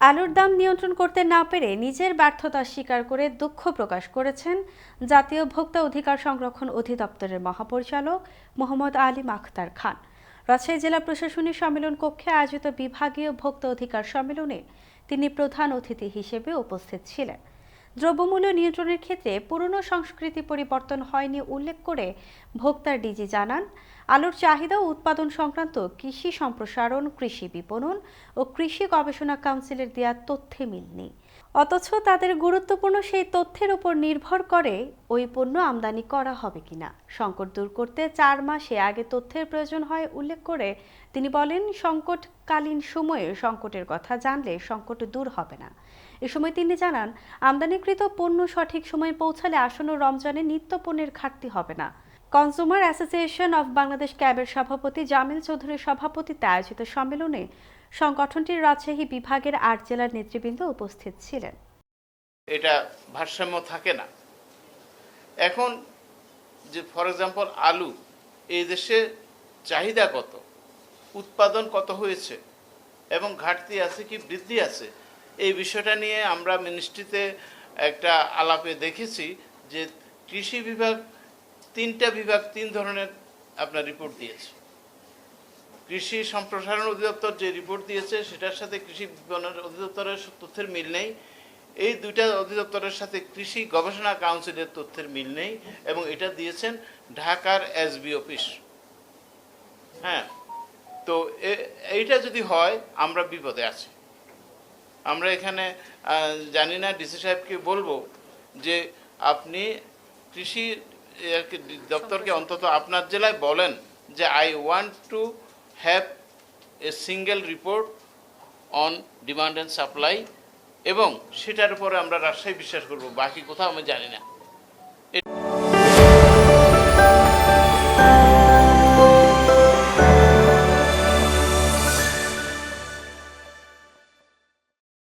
আলুর দাম নিয়ন্ত্রণ করতে না পেরে নিজের ব্যর্থতা স্বীকার করে দুঃখ প্রকাশ করেছেন জাতীয় ভোক্তা অধিকার সংরক্ষণ অধিদপ্তরের মহাপরিচালক মোহাম্মদ আলী মাখতার খান। রাজশাহী জেলা প্রশাসনিক সম্মেলন কক্ষে আয়োজিত বিভাগীয় ভোক্তা অধিকার সম্মেলনে তিনি প্রধান অতিথি হিসেবে উপস্থিত ছিলেন। দ্রব্যমূল্য নিয়ন্ত্রণের ক্ষেত্রে পুরনো সংস্কৃতি পরিবর্তন হয়নি উল্লেখ করে ভোক্তার ডিজি জানান, আলুর চাহিদা ও উৎপাদন সংক্রান্ত কৃষি সম্প্রসারণ, কৃষি বিপণন ও কৃষি গবেষণা কাউন্সিলের দেওয়া তথ্যে মিল নেই। অথচ তাদের গুরুত্বপূর্ণ সেই তথ্যের উপর নির্ভর করে ওই পণ্য আমদানি করা হবে কিনা। সংকট দূর করতে চার মাসে আগে তথ্যের প্রয়োজন হয় উল্লেখ করে তিনি বলেন, সংকটকালীন সময়ে সংকটের কথা জানলে সংকট দূর হবে না। এ সময় তিনি জানান, আমদানিকৃত পণ্য সঠিক সময়ে পৌঁছালে আসন্ন রমজানে নিত্য পণ্যের ঘাটতি হবে না। কনজুমার অ্যাসোসিয়েশন অব বাংলাদেশ ক্যাবের সভাপতি জামিল চৌধুরীর সভাপতিত্বে আয়োজিত সম্মেলনে সংগঠনটির রাজশাহী বিভাগের আট জেলার নেতৃবৃন্দ উপস্থিত ছিলেন। এটা ভারসাম্য থাকে না। এখন যে ফর এক্সাম্পল আলু, এই দেশে চাহিদা কত? উৎপাদন কত হয়েছে? এবং ঘাটতি আছে কি বৃদ্ধি আছে? এই বিষয়টা নিয়ে আমরা মিনিস্ট্রিতে একটা আলাপে দেখেছি যে কৃষি বিভাগ, তিনটা বিভাগ, তিন ধরনের আপনার রিপোর্ট দিয়েছে। কৃষি সম্প্রসারণ অধিদপ্তর যে রিপোর্ট দিয়েছে, সেটার সাথে কৃষি বিপণন অধিদপ্তরের তথ্যের মিল নেই। এই দুইটা অধিদপ্তরের সাথে কৃষি গবেষণা কাউন্সিলের তথ্যের মিল নেই এবং এটা দিয়েছেন ঢাকার এসবি অফিস হ্যাঁ তো এইটা যদি হয়, আমরা বিপদে আছি। আমরা এখানে জানি না ডিসি সাহেবকে বলব যে আপনি কৃষি দপ্তরকে অন্তত আপনার জেলায় বলেন যে I want to have a single report on demand and supply এবং সেটার উপরে আমরা রাজশাহী বিশ্বাস করব বাকি কোথাও আমি জানি না।